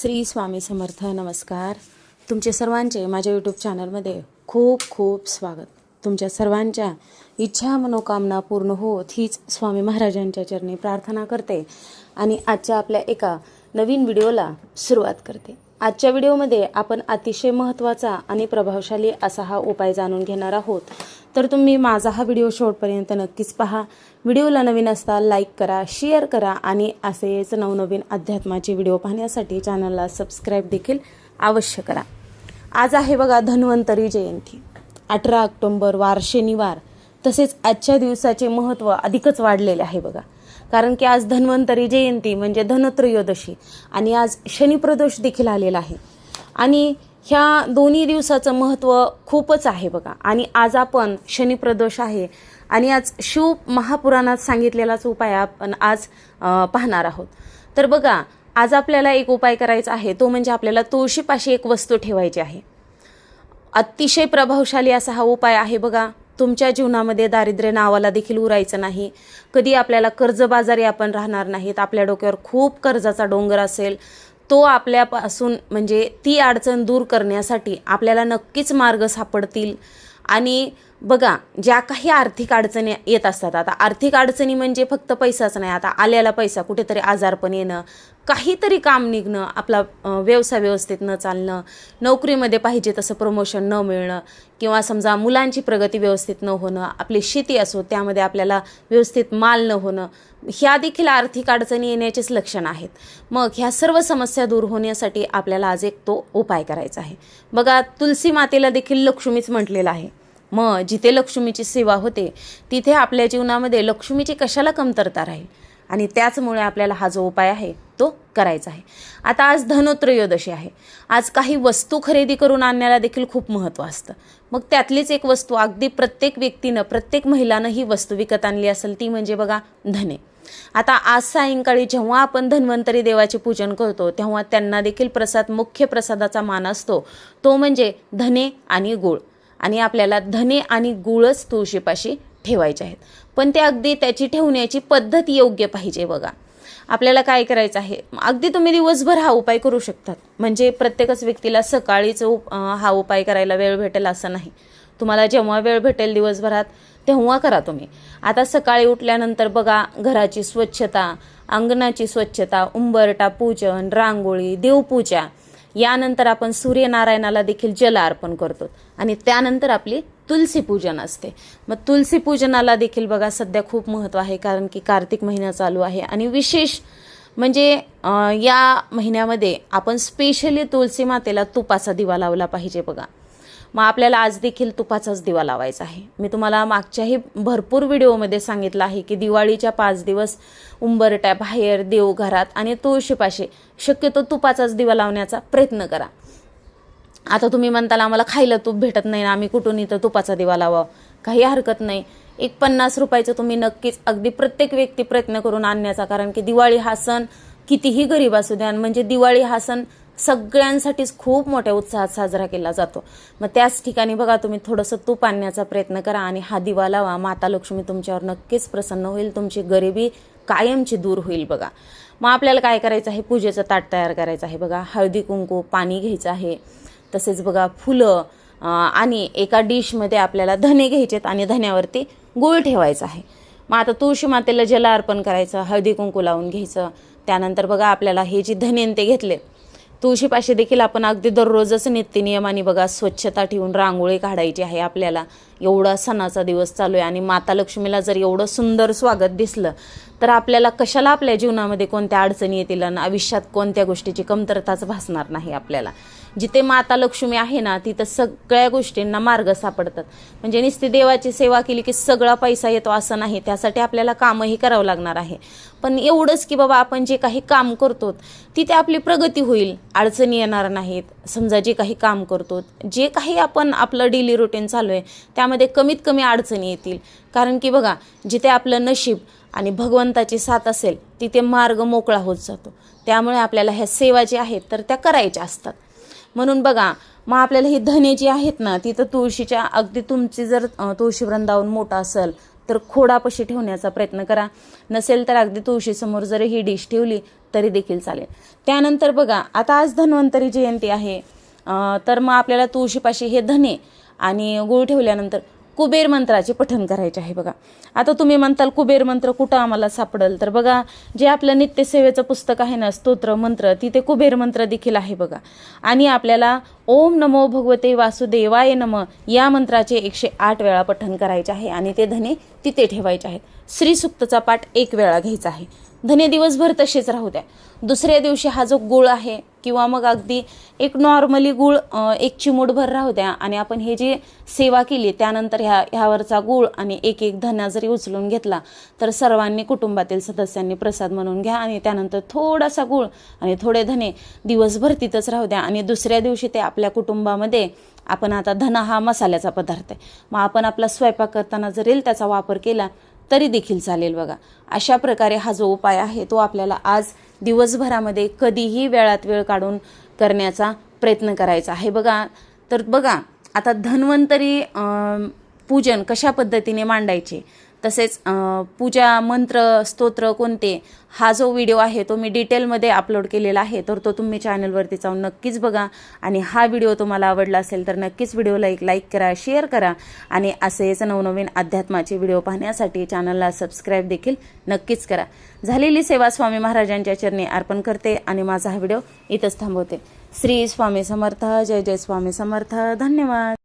श्री स्वामी समर्थ नमस्कार. तुमचे सर्वांचे माझ्या यूट्यूब चॅनलमध्ये खूप खूप स्वागत. तुमच्या सर्वांच्या इच्छा मनोकामना पूर्ण होत हीच स्वामी महाराजांच्या चरणी प्रार्थना करते आणि आजच्या आपल्या एका नवीन व्हिडिओला सुरुवात करते. आजच्या व्हिडिओमध्ये आपण अतिशय महत्त्वाचा आणि प्रभावशाली असा हा उपाय जाणून घेणार आहोत. तर तुम्ही माझा हा व्हिडिओ शेवटपर्यंत नक्कीच पहा. व्हिडिओला नवीन असता लाईक करा शेअर करा आणि असेच नवनवीन अध्यात्माचे व्हिडिओ पाहण्यासाठी चॅनलला सबस्क्राईब देखील अवश्य करा. आज आहे बघा धन्वंतरी जयंती. अठरा ऑक्टोंबर वार शनिवार. तसेच आजच्या दिवसाचे महत्त्व अधिकच वाढलेले आहे बघा. कारण की आज धन्वंतरी जयंती म्हणजे धनत्रयोदशी आणि आज शनिप्रदोष देखील आलेला आहे. आणि ह्या दोन्ही दिवसाचं महत्त्व खूपच आहे बघा. आणि आज आपण शनिप्रदोष आहे आणि आज शिव महापुराणात सांगितलेलाच उपाय आपण आज पाहणार आहोत. तर बघा आज आपल्याला एक उपाय करायचा आहे तो म्हणजे आपल्याला तुळशीपाशी एक वस्तू ठेवायची आहे. अतिशय प्रभावशाली असा हा उपाय आहे बघा. तुमच्या जीवनामध्ये दारिद्र्य नावाला देखील उरायचं नाही. कधी आपल्याला कर्जबाजारी आपण राहणार नाहीत. आपल्या डोक्यावर खूप कर्जाचा डोंगर असेल. तो आपल्यापासून म्हणजे ती अडचण दूर करण्यासाठी आपल्याला नक्कीच मार्ग सापडतील. आणि बघा ज्या काही आर्थिक अडचणी येत असतात आता आर्थिक अडचणी म्हणजे फक्त पैसाच नाही आता आलेला पैसा कुठेतरी आजारपण येणं काहीतरी काम निघणं आपला व्यवसाय व्यवस्थित न चालणं नोकरीमध्ये पाहिजे तसं प्रमोशन न मिळणं किंवा समजा मुलांची प्रगती व्यवस्थित न होणं आपली शेती असो त्यामध्ये आपल्याला व्यवस्थित माल न होणं ह्या देखील आर्थिक अडचणी येण्याचेच लक्षण आहेत. मग ह्या सर्व समस्या दूर होण्यासाठी आपल्याला आज एक तो उपाय करायचा आहे. बघा तुलसी मातेला देखील लक्ष्मीच म्हटलेलं आहे. मग जिथे लक्ष्मीची सेवा होते तिथे आपल्या जीवनामध्ये लक्ष्मीची कशाला कमतरता राहील? आणि त्याचमुळे आपल्याला हा जो उपाय आहे तो करायचा आहे. आता आज धनोत्रयोदशी आहे. आज काही वस्तू खरेदी करून आणण्याला देखील खूप महत्त्व असतं. मग त्यातलीच एक वस्तू अगदी प्रत्येक व्यक्तीनं प्रत्येक महिलानं ही वस्तू विकत आणली असेल ती म्हणजे बघा धने. आता आज सायंकाळी जेव्हा आपण धन्वंतरी देवाचे पूजन करतो तेव्हा त्यांना देखील प्रसाद मुख्य प्रसादाचा मान असतो. तो म्हणजे धने आणि गुळ. आणि आपल्याला धने आणि गुळच तुळशीपाशी ठेवायचे आहेत. पण ते अगदी त्याची ठेवण्याची पद्धत योग्य पाहिजे बघा. आपल्याला काय करायचं आहे? अगदी तुम्ही दिवसभर हा उपाय करू शकतात. म्हणजे प्रत्येकच व्यक्तीला सकाळीच उप हा उपाय करायला वेळ भेटेल असं नाही. तुम्हाला जेव्हा वेळ भेटेल दिवसभरात तेव्हा करा तुम्ही. आता सकाळी उठल्यानंतर बघा घराची स्वच्छता अंगणाची स्वच्छता उंबरटा पूजन रांगोळी देवपूजा यानंतर आपण सूर्यनारायणाला देखील जल अर्पण करतो. आणि त्यानंतर आपली तुलसी पूजन असते. मग तुलसी पूजनाला देखील बघा सध्या खूप महत्त्व आहे कारण की कार्तिक महिना चालू आहे. आणि विशेष म्हणजे या महिन्यामध्ये आपण स्पेशली तुलसी मातेला तुपाचा दिवा लावला पाहिजे बघा. मग आपल्याला आज देखील तुपाचाच दिवा लावायचा आहे. मी तुम्हाला मागच्याही भरपूर व्हिडिओमध्ये सांगितलं आहे की दिवाळीच्या पाच दिवस उंबरट्या बाहेर देवघरात आणि तुळशीपाशी शक्यतो तुपाचाच दिवा लावण्याचा प्रयत्न करा. आता तुम्ही म्हणताल आम्हाला खायला तूप भेटत नाही ना आम्ही कुठून इथं तुपाचा दिवा लावा काही हरकत नाही. एक पन्नास रुपयाचं तुम्ही नक्कीच अगदी प्रत्येक व्यक्ती प्रयत्न करून आणण्याचा कारण की दिवाळी हा सण कितीही गरीब असू द्या म्हणजे दिवाळी हा सण सगळ्यांसाठीच खूप मोठ्या उत्साहात साजरा केला जातो. मग त्याच ठिकाणी बघा तुम्ही थोडंसं तूप आणण्याचा प्रयत्न करा आणि हा दिवा लावा. माता लक्ष्मी तुमच्यावर नक्कीच प्रसन्न होईल. तुमची गरिबी कायमची दूर होईल बघा. मग आपल्याला काय करायचं आहे? पूजेचं ताट तयार करायचं आहे बघा. हळदी कुंकू पाणी घ्यायचं आहे. तसेच बघा फुलं आणि एका डिशमध्ये आपल्याला धने घ्यायचेत आणि धन्यावरती गुळ ठेवायचा आहे. मग आता तुळशी मातेला जल अर्पण करायचं हळदी कुंकू लावून घ्यायचं. त्यानंतर बघा आपल्याला हे जे धने ते घेतले तुळशीपाशी देखील आपण अगदी दररोजच नित्यनियमाने बघा स्वच्छता ठेवून रांगोळी काढायची आहे आपल्याला. एवढा सणाचा दिवस चालू आहे आणि माता लक्ष्मीला जर एवढं सुंदर स्वागत दिसलं तर आपल्याला कशाला आपल्या जीवनामध्ये कोणत्या अडचणी येतील आणि आयुष्यात कोणत्या गोष्टीची कमतरताच भासणार नाही आपल्याला? जिथे माता लक्ष्मी आहे ना तिथं सगळ्या गोष्टींना मार्ग सापडतात. म्हणजे नुसती देवाची सेवा केली की सगळा पैसा येतो असं नाही त्यासाठी आपल्याला कामही करावं लागणार आहे. पण एवढंच की बाबा आपण जे काही काम करतो तिथे आपली प्रगती होईल अडचणी येणार नाहीत. समजा जे काही काम करतो जे काही आपण आपलं डेली रुटीन चालू आहे त्या त्यामध्ये कमीत कमी अडचणी येतील. कारण की बघा जिथे आपलं नशीब आणि भगवंताची साथ असेल तिथे मार्ग मोकळा होत जातो. त्यामुळे आपल्याला ह्या सेवा ज्या आहेत तर त्या करायच्या असतात. म्हणून बघा मग आपल्याला ही धने जी आहेत ना तिथं तुळशीच्या अगदी तुमची जर तुळशी वृंदावन मोठा असेल तर खोडापाशी ठेवण्याचा प्रयत्न करा. नसेल तर अगदी तुळशीसमोर जरी ही डिश ठेवली तरी देखील चालेल. त्यानंतर बघा आता आज धन्वंतरी जयंती आहे. तर मग आपल्याला तुळशीपाशी हे धने आणि गुळ ठेवल्यानंतर कुबेर मंत्राचे पठण करायचे आहे बघा. आता तुम्ही म्हणताल कुबेर मंत्र कुठं आम्हाला सापडल? तर बघा जे आपलं नित्यसेवेचं पुस्तक आहे ना स्तोत्र मंत्र तिथे कुबेर मंत्र देखील आहे बघा. आणि आपल्याला ओम नमो भगवते वासुदेवाय नम या मंत्राचे एकशे आठ वेळा पठण करायचे आहे आणि ते धने तिथे ठेवायचे आहेत. श्रीसुक्तचा पाठ एक वेळा घ्यायचा आहे. धने दिवसभर तसेच राहू द्या. दुसऱ्या दिवशी हा जो गुळ आहे किंवा मग अगदी एक नॉर्मली गुळ एक चिमूटभर राहू द्या आणि आपण हे जे सेवा केली त्यानंतर ह्या ह्यावरचा गुळ आणि एक एक धना जरी उचलून घेतला तर सर्वांनी कुटुंबातील सदस्यांनी प्रसाद म्हणून घ्या आणि त्यानंतर थोडासा गुळ आणि थोडे धने दिवसभर तिथंच राहू द्या आणि दुसऱ्या दिवशी ते आपल्या कुटुंबामध्ये आपण आता धना हा मसाल्याचा पदार्थ आहे. मग आपण आपला स्वयंपाक करताना जरी त्याचा वापर केला तरी देखील चालेल बघा. अशा प्रकारे हा जो उपाय आहे तो आपल्याला आज दिवसभरामध्ये कधीही वेळात वेळ काढून करण्याचा प्रयत्न करायचा आहे. बघा तर बघा आता धन्वंतरी पूजन कशा पद्धतीने मांडायचे? तसेच पूजा मंत्र स्तोत्र कोणते हा जो व्हिडिओ आहे तो मी डिटेलमध्ये अपलोड केलेला आहे तर तो तुम्ही चॅनलवरती जाऊन नक्कीच बघा. आणि हा व्हिडिओ तुम्हाला आवडला असेल तर नक्कीच व्हिडिओला एक लाईक करा शेअर करा. आणि असेच नवनवीन अध्यात्माचे व्हिडिओ पाहण्यासाठी चॅनलला सबस्क्राईब देखील नक्कीच करा. झालेली सेवा स्वामी महाराजांच्या चरणी अर्पण करते आणि माझा हा व्हिडिओ इथंच थांबवते. श्री स्वामी समर्थ जय जय स्वामी समर्थ. धन्यवाद.